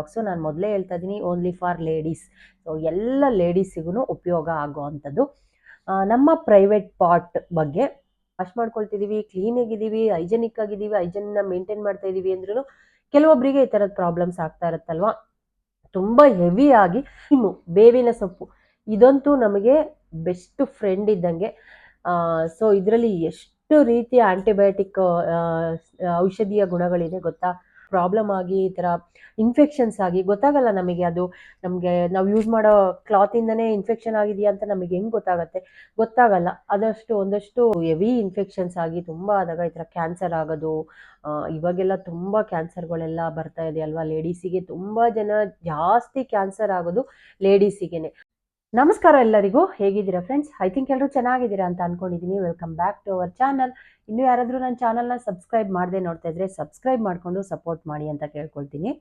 Box ನಾನು ಮೊದಲೇ ಹೇಳ್ತಾ ಇದ್ದೀನಿ ಓನ್ಲಿ ಫಾರ್ ಲೇಡೀಸ್ ಸೊ ಎಲ್ಲ ಲೇಡೀಸಿಗೂ ಉಪಯೋಗ ಆಗೋ ಅಂಥದ್ದು ನಮ್ಮ ಪ್ರೈವೇಟ್ ಪಾರ್ಟ್ ಬಗ್ಗೆ ವಾಶ್ ಮಾಡ್ಕೊಳ್ತಿದ್ದೀವಿ ಕ್ಲೀನಾಗಿದ್ದೀವಿ ಹೈಜೆನಿಕ್ ಆಗಿದ್ದೀವಿ ಹೈಜೆನ್ನ ಮೇಂಟೈನ್ ಮಾಡ್ತಾ ಇದ್ದೀವಿ ಅಂದ್ರೂ ಕೆಲವೊಬ್ಬರಿಗೆ ಈ ಥರದ ಪ್ರಾಬ್ಲಮ್ಸ್ ಆಗ್ತಾ ಇರುತ್ತಲ್ವಾ? ತುಂಬ ಹೆವಿ ಆಗಿ ಇನ್ನು ಬೇವಿನ ಸೊಪ್ಪು, ಇದಂತೂ ನಮಗೆ ಬೆಸ್ಟ್ ಫ್ರೆಂಡ್ ಇದ್ದಂಗೆ. ಸೊ ಇದರಲ್ಲಿ ಎಷ್ಟು ರೀತಿಯ ಆಂಟಿಬಯೋಟಿಕ್ ಔಷಧೀಯ ಗುಣಗಳಿದೆ ಗೊತ್ತಾ? ಪ್ರಾಬ್ಲಮ್ ಆಗಿ ಈ ಥರ ಇನ್ಫೆಕ್ಷನ್ಸ್ ಆಗಿ ಗೊತ್ತಾಗಲ್ಲ ನಮಗೆ ಅದು. ನಮಗೆ ನಾವು ಯೂಸ್ ಮಾಡೋ ಕ್ಲಾತಿಂದನೇ ಇನ್ಫೆಕ್ಷನ್ ಆಗಿದೆಯಾ ಅಂತ ನಮಗೆ ಹೆಂಗೆ ಗೊತ್ತಾಗುತ್ತೆ? ಗೊತ್ತಾಗಲ್ಲ. ಅದಷ್ಟು ಒಂದಷ್ಟು ಹೆವಿ ಇನ್ಫೆಕ್ಷನ್ಸ್ ಆಗಿ ತುಂಬ ಆದಾಗ ಈ ಥರ ಕ್ಯಾನ್ಸರ್ ಆಗೋದು ಇವಾಗೆಲ್ಲ ತುಂಬ ಕ್ಯಾನ್ಸರ್ಗಳೆಲ್ಲ ಬರ್ತಾ ಇದೆ ಅಲ್ವಾ? ಲೇಡೀಸಿಗೆ ತುಂಬ ಜನ ಜಾಸ್ತಿ ಕ್ಯಾನ್ಸರ್ ಆಗೋದು ಲೇಡೀಸಿಗೆನೆ ನಮಸ್ಕಾರ ಎಲ್ಲರಿಗೂ, ಹೇಗಿದ್ದೀರಾ ಫ್ರೆಂಡ್ಸ್ ಐ ಥಿಂಕ್ ಎಲ್ಲರೂ ಚೆನ್ನಾಗಿದ್ದೀರಾ ಅಂತ ಅನ್ಕೊಂಡಿದ್ದೀನಿ welcome back to our channel ಇನ್ನು ಯಾರಾದರೂ ನನ್ನ ಚಾನಲ್ನ ಸಬ್ಸ್ಕ್ರೈಬ್ ಮಾಡದೆ ನೋಡ್ತಾ ಇದ್ರೆ ಸಬ್ಸ್ಕ್ರೈಬ್ ಮಾಡಿಕೊಂಡು ಸಪೋರ್ಟ್ ಮಾಡಿ ಅಂತ ಕೇಳ್ಕೊಳ್ತೀನಿ.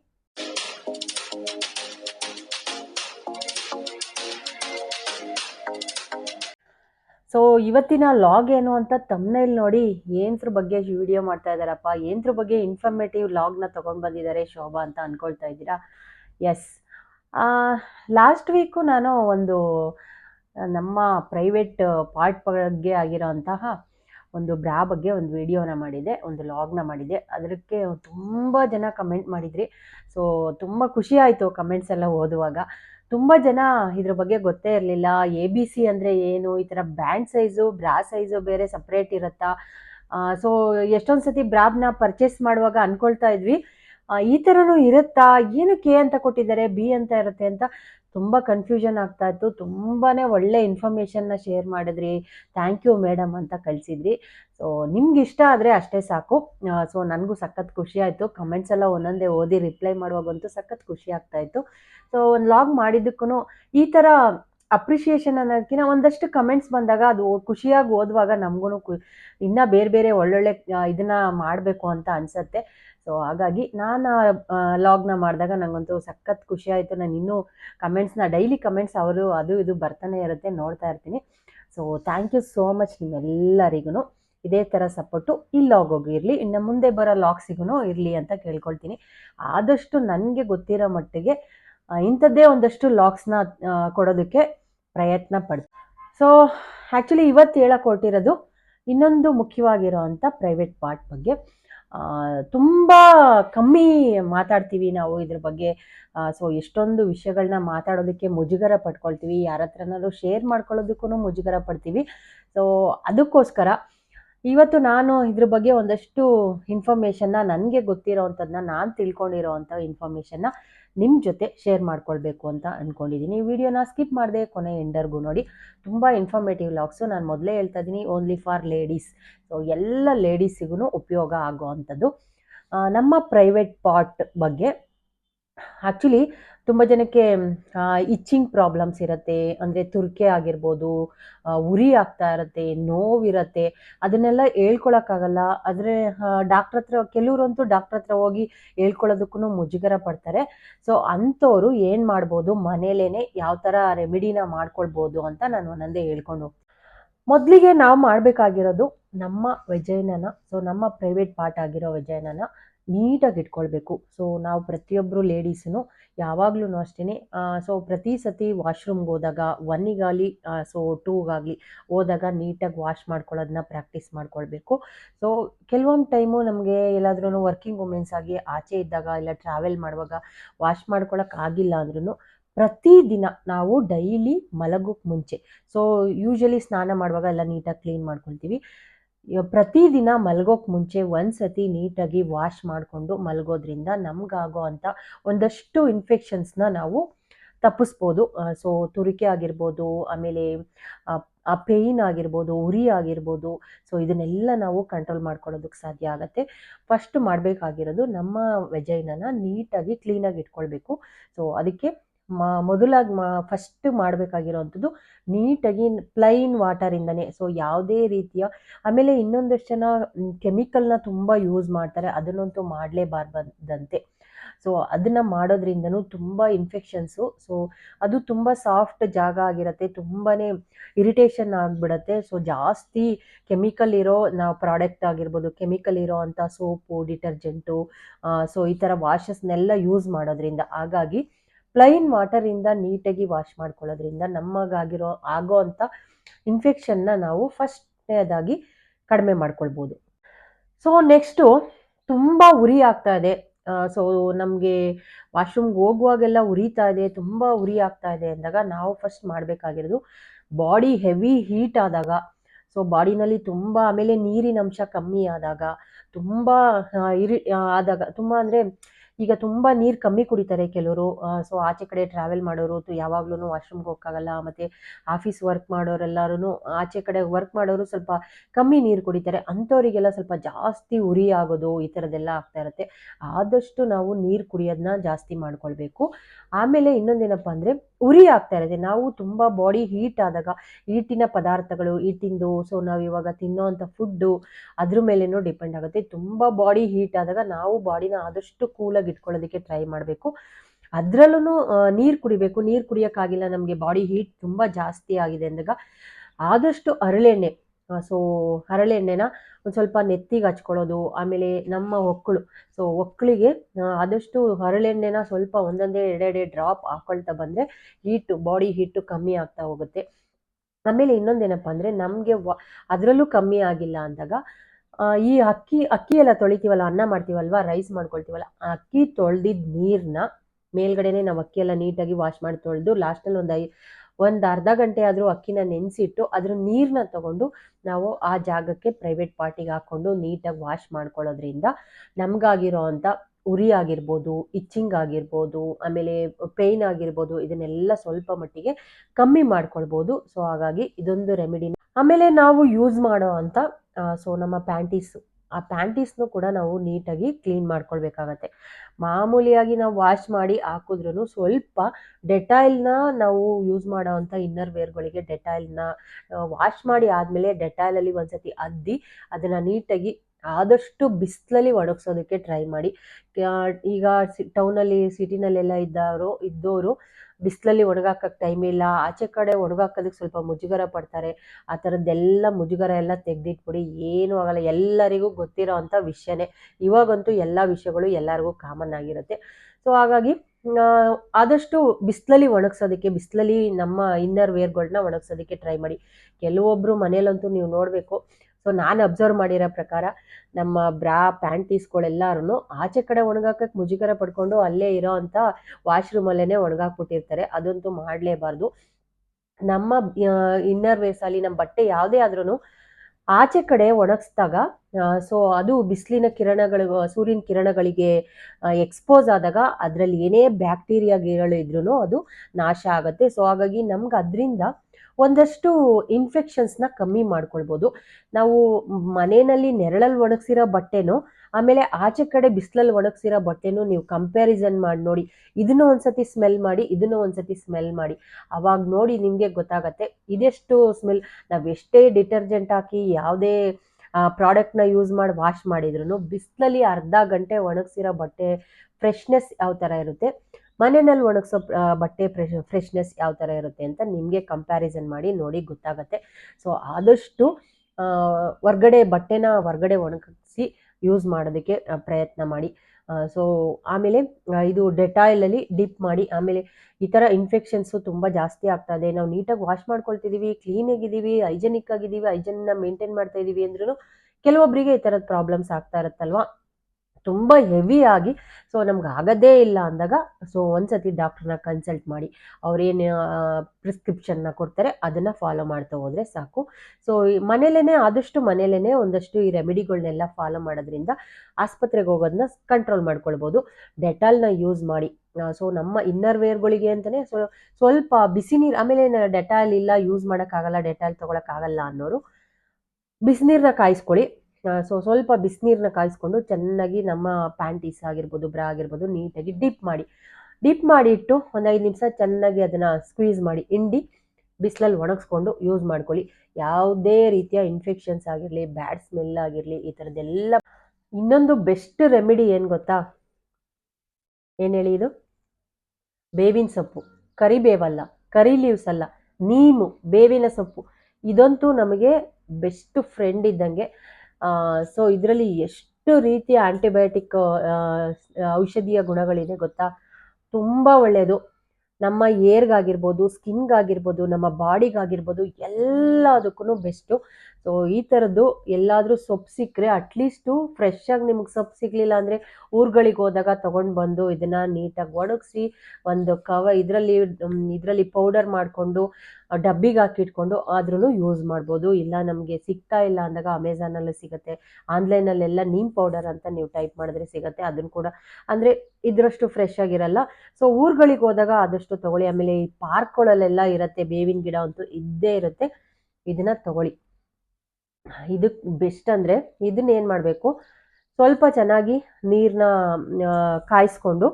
ಸೊ ಇವತ್ತಿನ ಲಾಗ್ ಏನು ಅಂತ ತಮ್ಮನೇಲಿ ನೋಡಿ ಏನ್ರ ಬಗ್ಗೆ ವಿಡಿಯೋ ಮಾಡ್ತಾ ಇದ್ದಾರಪ್ಪ? ಏನ್ರ ಬಗ್ಗೆ ಇನ್ಫಾರ್ಮೇಟಿವ್ ಲಾಗ್ನ ತೊಗೊಂಡು ಬಂದಿದ್ದಾರೆ ಶೋಭಾ ಅಂತ ಅನ್ಕೊಳ್ತಾ ಇದ್ದೀರಾ? ಎಸ್ ಲಾಸ್ಟ್ ವೀಕು ನಾನು ಒಂದು ನಮ್ಮ ಪ್ರೈವೇಟ್ ಪಾರ್ಟ್ ಬಗ್ಗೆ ಆಗಿರೋಂತಹ ಒಂದು ಬ್ರಾ ಬಗ್ಗೆ ಒಂದು ವಿಡಿಯೋನ ಮಾಡಿದೆ, ಒಂದು ಲಾಗ್ನ ಮಾಡಿದೆ. ಅದಕ್ಕೆ ತುಂಬ ಜನ ಕಮೆಂಟ್ ಮಾಡಿದ್ರಿ. ಸೊ ತುಂಬ ಖುಷಿ ಆಯಿತು ಕಮೆಂಟ್ಸ್ ಎಲ್ಲ ಓದುವಾಗ. ತುಂಬ ಜನ ಇದ್ರ ಬಗ್ಗೆ ಗೊತ್ತೇ ಇರಲಿಲ್ಲ. ಎ ಬಿ ಸಿ ಅಂದರೆ ಏನು? ಈ ಥರ ಬ್ಯಾಂಡ್ ಸೈಜು ಬ್ರಾ ಸೈಜು ಬೇರೆ ಸಪ್ರೇಟ್ ಇರುತ್ತಾ? ಸೊ ಎಷ್ಟೊಂದು ಸತಿ ಬ್ರಾಬ್ನ ಪರ್ಚೇಸ್ ಮಾಡುವಾಗ ಅಂದ್ಕೊಳ್ತಾ ಇದ್ವಿ. ಈ ಥರನೂ ಇರುತ್ತಾ? ಏನಕ್ಕೆ ಅಂತ ಕೊಟ್ಟಿದ್ದಾರೆ? ಬಿ ಅಂತ ಇರುತ್ತೆ ಅಂತ ತುಂಬ ಕನ್ಫ್ಯೂಷನ್ ಆಗ್ತಾ ಇತ್ತು. ತುಂಬಾ ಒಳ್ಳೆ ಇನ್ಫಾರ್ಮೇಷನ್ನ ಶೇರ್ ಮಾಡಿದ್ರಿ. ಥ್ಯಾಂಕ್ ಯು ಮೇಡಮ್ ಅಂತ ಕಳಿಸಿದ್ರಿ. ಸೊ ನಿಮ್ಗೆ ಇಷ್ಟ ಆದರೆ ಅಷ್ಟೇ ಸಾಕು. ಸೊ ನನಗೂ ಸಖತ್ ಖುಷಿ ಆಯಿತು. ಕಮೆಂಟ್ಸ್ ಎಲ್ಲ ಒಂದೊಂದೇ ಓದಿ ರಿಪ್ಲೈ ಮಾಡುವಾಗಂತೂ ಸಖತ್ ಖುಷಿ ಆಗ್ತಾ ಇತ್ತು. ಸೊ ಒಂದು ಲಾಗ್ ಮಾಡಿದ್ದಕ್ಕೂ ಈ ಥರ ಅಪ್ರಿಷಿಯೇಷನ್ ಅನ್ನೋದಕ್ಕಿಂತ ಒಂದಷ್ಟು ಕಮೆಂಟ್ಸ್ ಬಂದಾಗ ಅದು ಖುಷಿಯಾಗಿ ಓದುವಾಗ ನಮಗೂ ಕು ಇನ್ನೂ ಬೇರೆ ಬೇರೆ ಒಳ್ಳೊಳ್ಳೆ ಇದನ್ನ ಮಾಡಬೇಕು ಅಂತ ಅನಿಸತ್ತೆ. ಸೊ ಹಾಗಾಗಿ ನಾನು ಲಾಗ್ನ ಮಾಡಿದಾಗ ನನಗಂತೂ ಸಖತ್ ಖುಷಿ ಆಯಿತು. ನಾನು ಇನ್ನೂ ಕಮೆಂಟ್ಸ್ನ ಡೈಲಿ ಕಮೆಂಟ್ಸ್ ಅವರು ಅದು ಇದು ಬರ್ತಾನೆ ಇರುತ್ತೆ, ನೋಡ್ತಾ ಇರ್ತೀನಿ. So thank you so much ನಿಮ್ಮೆಲ್ಲರಿಗೂ ಇದೇ ಥರ ಸಪೋರ್ಟು. ಈ ಲಾಗ್ ಹೋಗಿ ಇರಲಿ, ಇನ್ನು ಮುಂದೆ ಬರೋ ಲಾಗ್ಸಿಗೂ ಇರಲಿ ಅಂತ ಕೇಳ್ಕೊಳ್ತೀನಿ. ಆದಷ್ಟು ನನಗೆ ಗೊತ್ತಿರೋ ಮಟ್ಟಿಗೆ ಇಂಥದ್ದೇ ಒಂದಷ್ಟು ಲಾಗ್ಸ್ನ ಕೊಡೋದಕ್ಕೆ ಪ್ರಯತ್ನ ಪಡ್ತೀನಿ ಸೊ ಆ್ಯಕ್ಚುಲಿ ಇವತ್ತು ಹೇಳಕ್ಕೆ ಕೊಟ್ಟಿರೋದು ಇನ್ನೊಂದು ಮುಖ್ಯವಾಗಿರೋ ಅಂಥ ಪ್ರೈವೇಟ್ ಪಾರ್ಟ್ ಬಗ್ಗೆ. ತುಂಬ ಕಮ್ಮಿ ಮಾತಾಡ್ತೀವಿ ನಾವು ಇದ್ರ ಬಗ್ಗೆ. ಸೊ ಎಷ್ಟೊಂದು ವಿಷಯಗಳನ್ನ ಮಾತಾಡೋದಕ್ಕೆ ಮುಜುಗರ ಪಡ್ಕೊಳ್ತೀವಿ. ಯಾರ ಹತ್ರನಾದ್ರೂ ಶೇರ್ ಮಾಡ್ಕೊಳ್ಳೋದಕ್ಕೂ ಮುಜುಗರ ಪಡ್ತೀವಿ. ಸೊ ಅದಕ್ಕೋಸ್ಕರ ಇವತ್ತು ನಾನು ಇದ್ರ ಬಗ್ಗೆ ಒಂದಷ್ಟು ಇನ್ಫಾರ್ಮೇಷನ್ನ ನನಗೆ ಗೊತ್ತಿರೋ ಅಂಥದ್ದನ್ನ ನಾನು ತಿಳ್ಕೊಂಡಿರೋ ಅಂಥ ಇನ್ಫಾರ್ಮೇಷನ್ನ ನಿಮ್ಮ ಜೊತೆ ಶೇರ್ ಮಾಡ್ಕೊಳ್ಬೇಕು ಅಂತ ಅಂದ್ಕೊಂಡಿದ್ದೀನಿ ಈ ವಿಡಿಯೋನ ಸ್ಕಿಪ್ ಮಾಡಿದೆ ಕೊನೆ ಎಂಡರ್ಗೂ ನೋಡಿ. ತುಂಬ ಇನ್ಫಾರ್ಮೇಟಿವ್ ಲಾಕ್ಸು ನಾನು ಮೊದಲೇ ಹೇಳ್ತಾ ಇದ್ದೀನಿ ಓನ್ಲಿ ಫಾರ್ ಲೇಡೀಸ್ ಸೊ ಎಲ್ಲ ಲೇಡೀಸಿಗೂ ಉಪಯೋಗ ಆಗೋ ಅಂಥದ್ದು. ನಮ್ಮ ಪ್ರೈವೇಟ್ ಪಾರ್ಟ್ ಬಗ್ಗೆ ಆ್ಯಕ್ಚುಲಿ ತುಂಬ ಜನಕ್ಕೆ ಇಚ್ಚಿಂಗ್ ಪ್ರಾಬ್ಲಮ್ಸ್ ಇರುತ್ತೆ, ಅಂದರೆ ತುರ್ಕೆ ಆಗಿರ್ಬೋದು ಉರಿ ಆಗ್ತಾ ಇರುತ್ತೆ, ನೋವಿರುತ್ತೆ, ಅದನ್ನೆಲ್ಲ ಹೇಳ್ಕೊಳಕ್ಕಾಗಲ್ಲ. ಆದರೆ ಡಾಕ್ಟ್ರ್ ಹತ್ರ, ಕೆಲವರಂತೂ ಡಾಕ್ಟ್ರ್ ಹತ್ರ ಹೋಗಿ ಹೇಳ್ಕೊಳ್ಳೋದಕ್ಕೂ ಮುಜುಗರ ಪಡ್ತಾರೆ. ಸೊ ಅಂಥವ್ರು ಏನು ಮಾಡ್ಬೋದು ಮನೇಲೇ ಯಾವ ಥರ ರೆಮಿಡಿನ ಮಾಡ್ಕೊಳ್ಬೋದು ಅಂತ ನಾನು ಒಂದೊಂದೇ ಹೇಳ್ಕೊಂಡು ಮೊದಲಿಗೆ ನಾವು ಮಾಡಬೇಕಾಗಿರೋದು ನಮ್ಮ ವೆಜೈನನ ಸೊ ನಮ್ಮ ಪ್ರೈವೇಟ್ ಪಾರ್ಟ್ ಆಗಿರೋ ವೆಜೈನನ ನೀಟಾಗಿ ಇಟ್ಕೊಳ್ಬೇಕು ಸೊ ನಾವು ಪ್ರತಿಯೊಬ್ಬರು ಲೇಡೀಸೂ ಯಾವಾಗ್ಲೂ ಅಷ್ಟೇ ಸೊ ಪ್ರತಿ ಸತಿ ವಾಶ್ರೂಮ್ಗೆ ಹೋದಾಗ, ಒನ್ನಿಗಾಗಲಿ ಸೊ ಟೂಗಾಗಲಿ ಹೋದಾಗ ನೀಟಾಗಿ ವಾಶ್ ಮಾಡ್ಕೊಳ್ಳೋದನ್ನ ಪ್ರಾಕ್ಟೀಸ್ ಮಾಡ್ಕೊಳ್ಬೇಕು. ಸೊ ಕೆಲವೊಂದು ಟೈಮು ನಮಗೆ ಎಲ್ಲಾದ್ರೂ ವರ್ಕಿಂಗ್ ವುಮೆನ್ಸ್ ಆಗಿ ಆಚೆ ಇದ್ದಾಗ ಇಲ್ಲ ಟ್ರಾವೆಲ್ ಮಾಡುವಾಗ ವಾಶ್ ಆಗಿಲ್ಲ ಅಂದ್ರೂ ಪ್ರತಿದಿನ ನಾವು ಡೈಲಿ ಮಲಗೋಕ್ಕೆ ಮುಂಚೆ. ಸೊ ಯೂಶಲಿ ಸ್ನಾನ ಮಾಡುವಾಗ ಎಲ್ಲ ನೀಟಾಗಿ ಕ್ಲೀನ್ ಮಾಡ್ಕೊಳ್ತೀವಿ. ಪ್ರತಿದಿನ ಮಲಗೋಕ್ಕೆ ಮುಂಚೆ ಒಂದು ಸತಿ ನೀಟಾಗಿ ವಾಶ್ ಮಾಡಿಕೊಂಡು ಮಲಗೋದ್ರಿಂದ ನಮಗಾಗೋ ಅಂಥ ಒಂದಷ್ಟು ಇನ್ಫೆಕ್ಷನ್ಸ್ನ ನಾವು ತಪ್ಪಿಸ್ಬೋದು. ಸೊ ತುರಿಕೆ ಆಗಿರ್ಬೋದು, ಆಮೇಲೆ, ಆ- ಆ ಪೇಯ್ನ್ ಆಗಿರ್ಬೋದು, ಉರಿ ಆಗಿರ್ಬೋದು ಸೊ ಇದನ್ನೆಲ್ಲ ನಾವು ಕಂಟ್ರೋಲ್ ಮಾಡ್ಕೊಳ್ಳೋದಕ್ಕೆ ಸಾಧ್ಯ ಆಗುತ್ತೆ. ಫಸ್ಟ್ ಮಾಡಬೇಕಾಗಿರೋದು ನಮ್ಮ ವೆಜೈನನ ನೀಟಾಗಿ ಕ್ಲೀನಾಗಿ ಇಟ್ಕೊಳ್ಬೇಕು. ಸೊ ಅದಕ್ಕೆ ಮ, ಮೊದಲಾಗಿ ಮಾ ಫಸ್ಟ್ ಮಾಡಬೇಕಾಗಿರೋವಂಥದ್ದು ನೀಟಾಗಿ ಪ್ಲೈನ್ ವಾಟರಿಂದನೇ ಸೊ ಯಾವುದೇ ರೀತಿಯ, ಆಮೇಲೆ ಇನ್ನೊಂದಷ್ಟು ಜನ ಕೆಮಿಕಲ್ನ ತುಂಬ ಯೂಸ್ ಮಾಡ್ತಾರೆ. ಅದನ್ನಂತೂ ಮಾಡಲೇಬಾರ್ದಂತೆ ಸೊ ಅದನ್ನು ಮಾಡೋದ್ರಿಂದನೂ ತುಂಬ ಇನ್ಫೆಕ್ಷನ್ಸು ಸೊ ಅದು ತುಂಬ ಸಾಫ್ಟ್ ಜಾಗ ಆಗಿರುತ್ತೆ. ತುಂಬಾ ಇರಿಟೇಷನ್ ಆಗಿಬಿಡತ್ತೆ. ಸೊ ಜಾಸ್ತಿ ಕೆಮಿಕಲ್ ಇರೋ ನಾವು ಪ್ರಾಡಕ್ಟ್ ಆಗಿರ್ಬೋದು ಕೆಮಿಕಲ್ ಇರೋ ಅಂಥ ಸೋಪು ಡಿಟರ್ಜೆಂಟು ಸೊ ಈ ಥರ ವಾಷಸ್ನೆಲ್ಲ ಯೂಸ್ ಮಾಡೋದ್ರಿಂದ. ಹಾಗಾಗಿ ಪ್ಲೈನ್ ವಾಟರಿಂದ ನೀಟಾಗಿ ವಾಶ್ ಮಾಡ್ಕೊಳ್ಳೋದ್ರಿಂದ ನಮಗಾಗಿರೋ ಆಗೋ ಅಂಥ ಇನ್ಫೆಕ್ಷನ್ನ ನಾವು ಫಸ್ಟ್ನೇದಾಗಿ ಕಡಿಮೆ ಮಾಡ್ಕೊಳ್ಬೋದು. ಸೊ ನೆಕ್ಸ್ಟು ತುಂಬ ಉರಿ ಆಗ್ತಾ ಇದೆ. ಸೊ ನಮಗೆ ವಾಶ್ರೂಮ್ಗೆ ಹೋಗುವಾಗೆಲ್ಲ ಉರಿತಾ ಇದೆ, ತುಂಬ ಉರಿ ಆಗ್ತಾ ಇದೆ ಅಂದಾಗ ನಾವು ಫಸ್ಟ್ ಮಾಡಬೇಕಾಗಿರೋದು ಬಾಡಿ ಹೆವಿ ಹೀಟ್ ಆದಾಗ. ಸೊ ಬಾಡಿನಲ್ಲಿ ತುಂಬ, ಆಮೇಲೆ ನೀರಿನ ಅಂಶ ಕಮ್ಮಿ ಆದಾಗ, ತುಂಬ ಇರಿ ಆದಾಗ, ತುಂಬ ಅಂದರೆ ಈಗ ತುಂಬ ನೀರು ಕಮ್ಮಿ ಕುಡಿತಾರೆ ಕೆಲವರು. ಸೊ ಆಚೆ ಕಡೆ ಟ್ರಾವೆಲ್ ಮಾಡೋರು ಯಾವಾಗ್ಲೂ ವಾಶ್ರೂಮ್ಗೆ ಹೋಗೋಕ್ಕಾಗಲ್ಲ ಮತ್ತು ಆಫೀಸ್ ವರ್ಕ್ ಮಾಡೋರೆಲ್ಲರೂ ಆಚೆ ಕಡೆ ವರ್ಕ್ ಮಾಡೋರು ಸ್ವಲ್ಪ ಕಮ್ಮಿ ನೀರು ಕುಡಿತಾರೆ. ಅಂಥವರಿಗೆಲ್ಲ ಸ್ವಲ್ಪ ಜಾಸ್ತಿ ಉರಿ ಆಗೋದು ಈ ಥರದ್ದೆಲ್ಲ ಆಗ್ತಾ ಇರುತ್ತೆ. ಆದಷ್ಟು ನಾವು ನೀರು ಕುಡಿಯೋದನ್ನ ಜಾಸ್ತಿ ಮಾಡ್ಕೊಳ್ಬೇಕು. ಆಮೇಲೆ ಇನ್ನೊಂದೇನಪ್ಪ ಅಂದರೆ ಉರಿ ಆಗ್ತಾ ಇರುತ್ತೆ ನಾವು ತುಂಬ ಬಾಡಿ ಹೀಟ್ ಆದಾಗ ಹೀಟಿನ ಪದಾರ್ಥಗಳು ಹೀಟಿಂದು ಸೊ ನಾವು ಇವಾಗ ತಿನ್ನೋವಂಥ ಫುಡ್ಡು ಅದ್ರ ಮೇಲೇನೂ ಡಿಪೆಂಡ್ ಆಗುತ್ತೆ. ತುಂಬ ಬಾಡಿ ಹೀಟ್ ಆದಾಗ ನಾವು ಬಾಡಿನ ಆದಷ್ಟು ಕೂಲಾಗಿ ಇಟ್ಕೊಳ್ಳೋದಕ್ಕೆ ಟ್ರೈ ಮಾಡಬೇಕು. ಅದರಲ್ಲೂ ನೀರು ಕುಡಿಬೇಕು. ನೀರು ಕುಡಿಯೋಕ್ಕಾಗಿಲ್ಲ ನಮಗೆ ಬಾಡಿ ಹೀಟ್ ತುಂಬ ಜಾಸ್ತಿ ಆಗಿದೆ ಅಂದಾಗ ಆದಷ್ಟು ಹರಳೆಣ್ಣೆ ಸೊ ಹರಳೆಣ್ಣೆನ ಒಂದು ಸ್ವಲ್ಪ ನೆತ್ತಿಗೆ ಹಚ್ಕೊಳ್ಳೋದು ಆಮೇಲೆ ನಮ್ಮ ಒಕ್ಕಳು ಸೊ ಒಕ್ಕಳಿಗೆ ಆದಷ್ಟು ಹರಳೆಣ್ಣೆನ ಸ್ವಲ್ಪ ಒಂದೊಂದೇ ಎರಡೆರಡೆ ಡ್ರಾಪ್ ಹಾಕೊಳ್ತಾ ಬಂದರೆ ಹೀಟು ಬಾಡಿ ಹೀಟು ಕಮ್ಮಿ ಆಗ್ತಾ ಹೋಗುತ್ತೆ. ಆಮೇಲೆ ಇನ್ನೊಂದೇನಪ್ಪ ಅಂದರೆ ನಮಗೆ ವ, ಅದರಲ್ಲೂ ಕಮ್ಮಿ ಆಗಿಲ್ಲ ಅಂದಾಗ ಈ ಅಕ್ಕಿ ಅಕ್ಕಿ ಎಲ್ಲ ತೊಳಿತೀವಲ್ಲ, ಅನ್ನ ಮಾಡ್ತೀವಲ್ವ ರೈಸ್ ಮಾಡ್ಕೊಳ್ತೀವಲ್ಲ ಅಕ್ಕಿ ತೊಳೆದಿದ್ದ ನೀರನ್ನ ಮೇಲ್ಗಡೆನೆ ನಾವು ಅಕ್ಕಿ ಎಲ್ಲ ನೀಟಾಗಿ ವಾಶ್ ಮಾಡಿ ತೊಳೆದು ಲಾಸ್ಟಲ್ಲಿ ಒಂದು ಐ ಒಂದು ಅರ್ಧ ಗಂಟೆ ಆದರೂ ಅಕ್ಕಿನ ನೆನೆಸಿಟ್ಟು ಅದ್ರ ನೀರನ್ನ ತಗೊಂಡು ನಾವು ಆ ಜಾಗಕ್ಕೆ ಪ್ರೈವೇಟ್ ಪಾರ್ಟಿಗೆ ಹಾಕ್ಕೊಂಡು ನೀಟಾಗಿ ವಾಶ್ ಮಾಡ್ಕೊಳ್ಳೋದ್ರಿಂದ ನಮಗಾಗಿರೋ ಅಂಥ ಉರಿ ಆಗಿರ್ಬೋದು ಇಚ್ಚಿಂಗ್ ಆಗಿರ್ಬೋದು, ಆಮೇಲೆ ಪೇಯ್ನ್ ಆಗಿರ್ಬೋದು ಇದನ್ನೆಲ್ಲ ಸ್ವಲ್ಪ ಮಟ್ಟಿಗೆ ಕಮ್ಮಿ ಮಾಡ್ಕೊಳ್ಬೋದು. ಸೊ ಹಾಗಾಗಿ ಇದೊಂದು ರೆಮಿಡಿ ಆಮೇಲೆ ನಾವು ಯೂಸ್ ಮಾಡೋ ಅಂಥ ಸೊ ನಮ್ಮ ಪ್ಯಾಂಟೀಸು ಆ ಪ್ಯಾಂಟೀಸ್ನು ಕೂಡ ನಾವು ನೀಟಾಗಿ ಕ್ಲೀನ್ ಮಾಡ್ಕೊಳ್ಬೇಕಾಗತ್ತೆ. ಮಾಮೂಲಿಯಾಗಿ ನಾವು ವಾಶ್ ಮಾಡಿ ಹಾಕಿದ್ರೂ ಸ್ವಲ್ಪ ಡೆಟಾಯಿಲ್ನ ನಾವು ಯೂಸ್ ಮಾಡೋವಂಥ ಇನ್ನರ್ ವೇರ್ಗಳಿಗೆ ಡೆಟಾಯಿಲ್ನ ವಾಶ್ ಮಾಡಿ ಆದಮೇಲೆ ಡೆಟಾಯಿಲಲ್ಲಿ ಒಂದ್ಸತಿ ಅದ್ದಿ ಅದನ್ನು ನೀಟಾಗಿ ಆದಷ್ಟು ಬಿಸಿಲಲ್ಲಿ ಒಣಗಿಸೋದಕ್ಕೆ ಟ್ರೈ ಮಾಡಿ. ಈಗ ಸಿ ಟೌನಲ್ಲಿ ಸಿಟಿನಲ್ಲೆಲ್ಲ ಇದ್ದವರು ಇದ್ದವರು ಬಿಸಿಲಲ್ಲಿ ಒಣಗಾಕಕ್ಕೆ ಟೈಮ್ ಇಲ್ಲ, ಆಚೆ ಕಡೆ ಒಣಗಾಕೋದಕ್ಕೆ ಸ್ವಲ್ಪ ಮುಜುಗರ ಪಡ್ತಾರೆ. ಆ ಥರದ್ದೆಲ್ಲ ಮುಜುಗರ ಎಲ್ಲ ತೆಗೆದಿಟ್ಬಿಡಿ, ಏನೂ ಆಗಲ್ಲ. ಎಲ್ಲರಿಗೂ ಗೊತ್ತಿರೋ ಅಂಥ ವಿಷಯನೇ. ಇವಾಗಂತೂ ಎಲ್ಲ ವಿಷಯಗಳು ಎಲ್ಲರಿಗೂ ಕಾಮನ್ ಆಗಿರುತ್ತೆ. ಸೊ ಹಾಗಾಗಿ ಆದಷ್ಟು ಬಿಸಿಲಲ್ಲಿ ಒಣಗಿಸೋದಕ್ಕೆ, ಬಿಸಿಲಲ್ಲಿ ನಮ್ಮ ಇನ್ನರ್ ವೇರ್ಗಳನ್ನ ಒಣಗ್ಸೋದಕ್ಕೆ ಟ್ರೈ ಮಾಡಿ. ಕೆಲವೊಬ್ಬರು ಮನೇಲಂತೂ ನೀವು ನೋಡಬೇಕು ಸೊ ನಾನು ಅಬ್ಸರ್ವ್ ಮಾಡಿರೋ ಪ್ರಕಾರ ನಮ್ಮ ಬ್ರಾ ಪ್ಯಾಂಟೀಸ್ಗಳೆಲ್ಲರೂ ಆಚೆ ಕಡೆ ಒಣಗಾಕಕ್ಕೆ ಮುಜುಗರ ಪಡ್ಕೊಂಡು ಅಲ್ಲೇ ಇರೋ ಅಂಥ ವಾಶ್ರೂಮಲ್ಲೇ ಒಣಗಾಕ್ಬಿಟ್ಟಿರ್ತಾರೆ. ಅದಂತೂ ಮಾಡಲೇಬಾರ್ದು. ನಮ್ಮ ಇನ್ನರ್ ವೇಸಲ್ಲಿ ನಮ್ಮ ಬಟ್ಟೆ ಯಾವುದೇ ಆದ್ರೂ ಆಚೆ ಕಡೆ ಒಣಗಿಸಿದಾಗ ಸೊ ಅದು ಬಿಸಿಲಿನ ಕಿರಣಗಳು, ಸೂರ್ಯನ ಕಿರಣಗಳಿಗೆ ಎಕ್ಸ್ಪೋಸ್ ಆದಾಗ ಅದರಲ್ಲಿ ಏನೇ ಬ್ಯಾಕ್ಟೀರಿಯಾಗಳು ಇದ್ರೂ ಅದು ನಾಶ ಆಗುತ್ತೆ. ಸೊ ಹಾಗಾಗಿ ನಮ್ಗೆ ಅದರಿಂದ ಒಂದಷ್ಟು ಇನ್ಫೆಕ್ಷನ್ಸ್ನ ಕಮ್ಮಿ ಮಾಡ್ಕೊಳ್ಬೋದು. ನಾವು ಮನೆಯಲ್ಲಿ ನೆರಳಲ್ಲಿ ಒಣಗಿಸಿರೋ ಬಟ್ಟೆನೂ, ಆಮೇಲೆ ಆಚೆ ಕಡೆ ಬಿಸಿಲಲ್ಲಿ ಒಣಗಿಸಿರೋ ಬಟ್ಟೆನೂ ನೀವು ಕಂಪ್ಯಾರಿಸನ್ ಮಾಡಿ ನೋಡಿ, ಇದನ್ನು ಒಂದ್ಸತಿ ಸ್ಮೆಲ್ ಮಾಡಿ, ಇದನ್ನು ಒಂದ್ಸತಿ ಸ್ಮೆಲ್ ಮಾಡಿ. ಅವಾಗ ನೋಡಿ ನಿಮಗೆ ಗೊತ್ತಾಗತ್ತೆ, ಇದೆಷ್ಟು ಸ್ಮೆಲ್ ನಾವು ಎಷ್ಟೇ ಡಿಟರ್ಜೆಂಟ್ ಹಾಕಿ ಯಾವುದೇ ಪ್ರಾಡಕ್ಟ್ನ ಯೂಸ್ ಮಾಡಿ ವಾಶ್ ಮಾಡಿದ್ರು ಬಿಸಿಲಲ್ಲಿ ಅರ್ಧ ಗಂಟೆ ಒಣಗಿಸಿರೋ ಬಟ್ಟೆ ಫ್ರೆಶ್ನೆಸ್ ಯಾವ ಥರ ಇರುತ್ತೆ ಮನೆಯಲ್ಲಿ ಒಣಗಿಸೋ ಬಟ್ಟೆ ಫ್ರೆಶ್, ಫ್ರೆಶ್ನೆಸ್ ಯಾವ ಥರ ಇರುತ್ತೆ ಅಂತ ನಿಮಗೆ ಕಂಪ್ಯಾರಿಸನ್ ಮಾಡಿ ನೋಡಿ ಗೊತ್ತಾಗತ್ತೆ. ಸೊ ಆದಷ್ಟು ಹೊರ್ಗಡೆ ಬಟ್ಟೆನ ಹೊರ್ಗಡೆ ಒಣಗಿಸಿ ಯೂಸ್ ಮಾಡೋದಕ್ಕೆ ಪ್ರಯತ್ನ ಮಾಡಿ. ಸೊ ಆಮೇಲೆ ಇದು ಡೆಟಾಯ್ಲಲ್ಲಿ ಡಿಪ್ ಮಾಡಿ. ಆಮೇಲೆ ಈ ಥರ ಇನ್ಫೆಕ್ಷನ್ಸು ತುಂಬ ಜಾಸ್ತಿ ಆಗ್ತಾ ಇದೆ. ನಾವು ನೀಟಾಗಿ ವಾಶ್ ಮಾಡ್ಕೊಳ್ತಿದ್ದೀವಿ ಕ್ಲೀನಾಗಿದ್ದೀವಿ ಹೈಜೆನಿಕ್ ಆಗಿದ್ದೀವಿ ಹೈಜೆನ್ನ ಮೇಂಟೈನ್ ಮಾಡ್ತಾ ಇದ್ದೀವಿ ಅಂದ್ರೂ ಕೆಲವೊಬ್ಬರಿಗೆ ಈ ಥರದ ಪ್ರಾಬ್ಲಮ್ಸ್ ಆಗ್ತಾ ಇರುತ್ತಲ್ವ? ತುಂಬ ಆಗಿ ಸೊ ನಮ್ಗೆ ಆಗೋದೇ ಇಲ್ಲ ಅಂದಾಗ ಸೊ ಒಂದ್ಸತಿ ಡಾಕ್ಟ್ರನ್ನ ಕನ್ಸಲ್ಟ್ ಮಾಡಿ ಅವ್ರೇನು ಪ್ರಿಸ್ಕ್ರಿಪ್ಷನ್ನ ಕೊಡ್ತಾರೆ, ಅದನ್ನು ಫಾಲೋ ಮಾಡ್ತಾ ಹೋದರೆ ಸಾಕು. ಸೊ ಮನೇಲೇ ಆದಷ್ಟು ಮನೇಲೇ ಒಂದಷ್ಟು ಈ ರೆಮಿಡಿಗಳನ್ನೆಲ್ಲ ಫಾಲೋ ಮಾಡೋದ್ರಿಂದ ಆಸ್ಪತ್ರೆಗೆ ಹೋಗೋದನ್ನ ಕಂಟ್ರೋಲ್ ಮಾಡ್ಕೊಳ್ಬೋದು. ಡೆಟಾಲ್ನ ಯೂಸ್ ಮಾಡಿ ಸೊ ನಮ್ಮ ಇನ್ನರ್ ವೇರ್ಗಳಿಗೆ ಅಂತಲೇ ಸೊ ಸ್ವಲ್ಪ ಬಿಸಿ ನೀರು, ಆಮೇಲೆ ಡೆಟಾಲ್ ಇಲ್ಲ ಯೂಸ್ ಮಾಡೋಕ್ಕಾಗಲ್ಲ ಡೆಟಾಲ್ ತೊಗೊಳಕ್ಕಾಗಲ್ಲ ಅನ್ನೋರು ಬಿಸಿನೀರನ್ನ ಕಾಯಿಸ್ಕೊಳ್ಳಿ. ಸೊ ಸ್ವಲ್ಪ ಬಿಸಿನೀರನ್ನ ಕಾಯಿಸ್ಕೊಂಡು ಚೆನ್ನಾಗಿ ನಮ್ಮ ಪ್ಯಾಂಟೀಸ್ ಆಗಿರ್ಬೋದು ಬ್ರಾ ಆಗಿರ್ಬೋದು ನೀಟಾಗಿ ಡಿಪ್ ಮಾಡಿ. ಡಿಪ್ ಮಾಡಿ ಇಟ್ಟು ಒಂದು ಐದು ನಿಮಿಷ ಚೆನ್ನಾಗಿ ಅದನ್ನು ಸ್ಕ್ವೀಸ್ ಮಾಡಿ, ಹಿಂಡಿ ಬಿಸಿಲಲ್ಲಿ ಒಣಗಿಸ್ಕೊಂಡು ಯೂಸ್ ಮಾಡ್ಕೊಳ್ಳಿ. ಯಾವುದೇ ರೀತಿಯ ಇನ್ಫೆಕ್ಷನ್ಸ್ ಆಗಿರಲಿ ಬ್ಯಾಡ್ ಸ್ಮೆಲ್ ಆಗಿರಲಿ, ಈ ಥರದ್ದೆಲ್ಲ ಇನ್ನೊಂದು ಬೆಸ್ಟ್ ರೆಮಿಡಿ ಏನು ಗೊತ್ತಾ? ಏನು ಹೇಳಿ ಇದು? ಬೇವಿನ ಸೊಪ್ಪು. ಕರಿಬೇವಲ್ಲ, ಕರಿ ಲೀವ್ಸ್ ಅಲ್ಲ, ನೀಮು, ಬೇವಿನ ಸೊಪ್ಪು. ಇದಂತೂ ನಮಗೆ ಬೆಸ್ಟ್ ಫ್ರೆಂಡ್ ಇದ್ದಂಗೆ. ಸೊ ಇದರಲ್ಲಿ ಎಷ್ಟು ರೀತಿಯ ಆಂಟಿಬಯೋಟಿಕ್ ಔಷಧೀಯ ಗುಣಗಳಿದೆ ಗೊತ್ತಾ? ತುಂಬ ಒಳ್ಳೆಯದು. ನಮ್ಮ ಏರ್ಗಾಗಿರ್ಬೋದು ಸ್ಕಿನ್ಗಾಗಿರ್ಬೋದು ನಮ್ಮ ಬಾಡಿಗಾಗಿರ್ಬೋದು ಎಲ್ಲದಕ್ಕೂ ಬೆಸ್ಟು ಸೊ ಈ ಥರದ್ದು ಎಲ್ಲಾದರೂ ಸೊಪ್ಪು ಸಿಕ್ಕರೆ ಅಟ್ಲೀಸ್ಟು ಫ್ರೆಶ್ಶಾಗಿ ನಿಮಗೆ ಸೊಪ್ಪು ಸಿಗಲಿಲ್ಲ ಅಂದರೆ ಊರುಗಳಿಗೆ ಹೋದಾಗ ತೊಗೊಂಡು ಬಂದು ಇದನ್ನು ನೀಟಾಗಿ ಒಣಗಿಸಿ ಒಂದು ಕವ ಇದರಲ್ಲಿ ಇದರಲ್ಲಿ ಪೌಡರ್ ಮಾಡಿಕೊಂಡು ಡಬ್ಬಿಗೆ ಹಾಕಿಟ್ಕೊಂಡು ಆದ್ರೂ ಯೂಸ್ ಮಾಡ್ಬೋದು. ಇಲ್ಲ ನಮಗೆ ಸಿಗ್ತಾ ಇಲ್ಲ ಅಂದಾಗ ಅಮೆಝಾನಲ್ಲಿ ಸಿಗುತ್ತೆ. ಆನ್ಲೈನಲ್ಲೆಲ್ಲ ನೀಮ್ ಪೌಡರ್ ಅಂತ ನೀವು ಟೈಪ್ ಮಾಡಿದ್ರೆ ಸಿಗುತ್ತೆ. ಅದನ್ನು ಕೂಡ ಅಂದರೆ ಇದರಷ್ಟು ಫ್ರೆಶ್ ಆಗಿರಲ್ಲ. ಸೊ ಊರುಗಳಿಗೆ ಹೋದಾಗ ಆದಷ್ಟು ತೊಗೊಳ್ಳಿ. ಆಮೇಲೆ ಈ ಪಾರ್ಕ್ಗಳಲ್ಲೆಲ್ಲ ಇರುತ್ತೆ, ಬೇವಿನ ಗಿಡ ಅಂತೂ ಇದ್ದೇ ಇರುತ್ತೆ. ಇದನ್ನು ತೊಗೊಳ್ಳಿ. ಇದಕ್ಕೆ ಬೆಸ್ಟ್ ಅಂದರೆ ಇದನ್ನ ಏನು ಮಾಡಬೇಕು? ಸ್ವಲ್ಪ ಚೆನ್ನಾಗಿ ನೀರನ್ನ ಕಾಯಿಸ್ಕೊಂಡು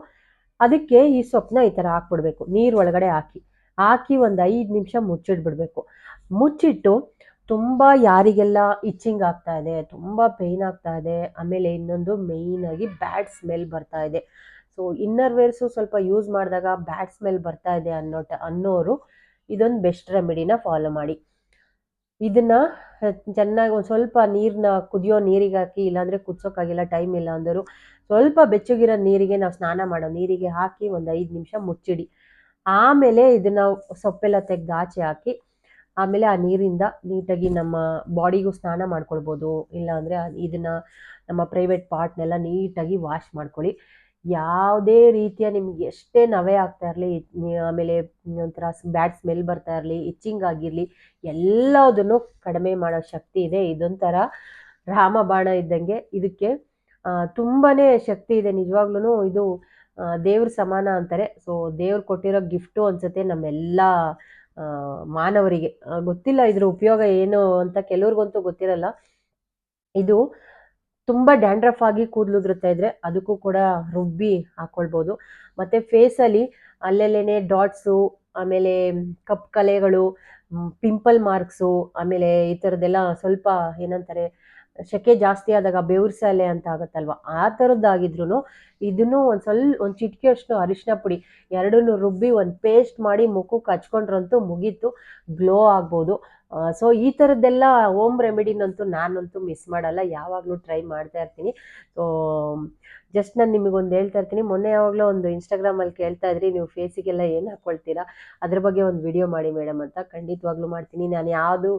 ಅದಕ್ಕೆ ಈ ಸೊಪ್ಪನ್ನ ಈ ಥರ ಹಾಕ್ಬಿಡ್ಬೇಕು. ನೀರು ಒಳಗಡೆ ಹಾಕಿ. ಹಾಕಿ ಒಂದು ಐದು ನಿಮಿಷ ಮುಚ್ಚಿಟ್ಬಿಡ್ಬೇಕು. ಮುಚ್ಚಿಟ್ಟು ತುಂಬ ಯಾರಿಗೆಲ್ಲ ಇಚ್ಚಿಂಗ್ ಆಗ್ತಾ ಇದೆ, ತುಂಬ ಪೇಯ್ನ್ ಆಗ್ತಾ ಇದೆ, ಆಮೇಲೆ ಇನ್ನೊಂದು ಮೇಯ್ನಾಗಿ ಬ್ಯಾಡ್ ಸ್ಮೆಲ್ ಬರ್ತಾ ಇದೆ. ಸೊ ಇನ್ನರ್ ವೇರ್ಸು ಸ್ವಲ್ಪ ಯೂಸ್ ಮಾಡಿದಾಗ ಬ್ಯಾಡ್ ಸ್ಮೆಲ್ ಬರ್ತಾ ಇದೆ ಅನ್ನೋ ಅನ್ನೋರು ಇದೊಂದು ಬೆಸ್ಟ್ ರೆಮಿಡಿನ ಫಾಲೋ ಮಾಡಿ. ಇದನ್ನ ಚೆನ್ನಾಗಿ ಒಂದು ಸ್ವಲ್ಪ ನೀರನ್ನ ಕುದಿಯೋ ನೀರಿಗೆ ಹಾಕಿ, ಇಲ್ಲಾಂದರೆ ಕುದಿಸೋಕ್ಕಾಗಿಲ್ಲ ಟೈಮ್ ಇಲ್ಲ ಅಂದರು. ಸ್ವಲ್ಪ ಬೆಚ್ಚಗಿರೋ ನೀರಿಗೆ ನಾವು ಸ್ನಾನ ಮಾಡೋ ನೀರಿಗೆ ಹಾಕಿ ಒಂದು ಐದು ನಿಮಿಷ ಮುಚ್ಚಿಡಿ. ಆಮೇಲೆ ಇದನ್ನ ಸೊಪ್ಪೆಲ್ಲ ತೆಗ್ದು ಆಚೆ ಹಾಕಿ, ಆಮೇಲೆ ಆ ನೀರಿಂದ ನೀಟಾಗಿ ನಮ್ಮ ಬಾಡಿಗೂ ಸ್ನಾನ ಮಾಡ್ಕೊಳ್ಬೋದು. ಇಲ್ಲಾಂದರೆ ಇದನ್ನು ನಮ್ಮ ಪ್ರೈವೇಟ್ ಪಾರ್ಟ್ನೆಲ್ಲ ನೀಟಾಗಿ ವಾಶ್ ಮಾಡ್ಕೊಳ್ಳಿ. ಯಾವುದೇ ರೀತಿಯ ನಿಮ್ಗೆ ಎಷ್ಟೇ ನವೆ ಆಗ್ತಾ ಇರಲಿ ಆಮೇಲೆ ಒಂಥರ ಬ್ಯಾಡ್ ಸ್ಮೆಲ್ ಬರ್ತಾ ಇರಲಿ, ಇಚ್ಚಿಂಗ್ ಆಗಿರಲಿ, ಎಲ್ಲದನ್ನು ಕಡಿಮೆ ಮಾಡೋ ಶಕ್ತಿ ಇದೆ. ಇದೊಂಥರ ರಾಮಬಾಣ ಇದ್ದಂಗೆ ಇದಕ್ಕೆ ತುಂಬಾ ಶಕ್ತಿ ಇದೆ. ನಿಜವಾಗ್ಲೂ ಇದು ದೇವ್ರ ಸಮಾನ ಅಂತಾರೆ. ಸೊ, ದೇವ್ರು ಕೊಟ್ಟಿರೋ ಗಿಫ್ಟು ಅನ್ಸುತ್ತೆ ನಮ್ಮೆಲ್ಲ ಮಾನವರಿಗೆ. ಗೊತ್ತಿಲ್ಲ ಇದ್ರ ಉಪಯೋಗ ಏನು ಅಂತ ಕೆಲವ್ರಿಗಂತೂ ಗೊತ್ತಿರಲ್ಲ. ಇದು ತುಂಬ ಡ್ಯಾಂಡ್ರಫ್ ಆಗಿ ಕೂದಲು ಉದುರುತ್ತಾ ಇದ್ರೆ ಅದಕ್ಕೂ ಕೂಡ ರುಬ್ಬಿ ಹಾಕ್ಕೊಳ್ಬೋದು ಮತ್ತು ಫೇಸಲ್ಲಿ ಅಲ್ಲೆಲ್ಲೇನೆ ಡಾಟ್ಸು ಆಮೇಲೆ ಕಪ್ ಕಲೆಗಳು ಪಿಂಪಲ್ ಮಾರ್ಕ್ಸು ಆಮೇಲೆ ಈ ಥರದ್ದೆಲ್ಲ ಸ್ವಲ್ಪ ಏನಂತಾರೆ ಸೆಕೆ ಜಾಸ್ತಿ ಆದಾಗ ಬೆವ್ರಸಲೆ ಅಂತ ಆಗುತ್ತಲ್ವ? ಆ ಥರದ್ದಾಗಿದ್ರು ಇದನ್ನು ಒಂದು ಸ್ವಲ್ಪ, ಒಂದು ಚಿಟಿಕೆಯಷ್ಟು ಅರಿಶಿನ ಪುಡಿ ಎರಡನ್ನೂ ರುಬ್ಬಿ ಒಂದು ಪೇಸ್ಟ್ ಮಾಡಿ ಮುಖಕ್ಕೆ ಹಚ್ಕೊಂಡ್ರಂತೂ ಮುಗೀತು ಗ್ಲೋ ಆಗ್ಬೋದು. ಸೊ ಈ ಥರದ್ದೆಲ್ಲ ಹೋಮ್ ರೆಮಿಡಿನಂತೂ ನಾನಂತೂ ಮಿಸ್ ಮಾಡಲ್ಲ. ಯಾವಾಗಲೂ ಟ್ರೈ ಮಾಡ್ತಾ ಇರ್ತೀನಿ. ಸೊ ಜಸ್ಟ್ ನಾನು ನಿಮಗೊಂದು ಹೇಳ್ತಾ ಇರ್ತೀನಿ. ಮೊನ್ನೆ ಯಾವಾಗಲೂ ಒಂದು ಇನ್ಸ್ಟಾಗ್ರಾಮಲ್ಲಿ ಕೇಳ್ತಾ ಇದ್ರಿ, ನೀವು ಫೇಸಿಗೆಲ್ಲ ಏನು ಹಾಕ್ಕೊಳ್ತೀರಾ ಅದ್ರ ಬಗ್ಗೆ ಒಂದು ವಿಡಿಯೋ ಮಾಡಿ ಮೇಡಮ್ ಅಂತ. ಖಂಡಿತವಾಗ್ಲೂ ಮಾಡ್ತೀನಿ. ನಾನು ಯಾವುದು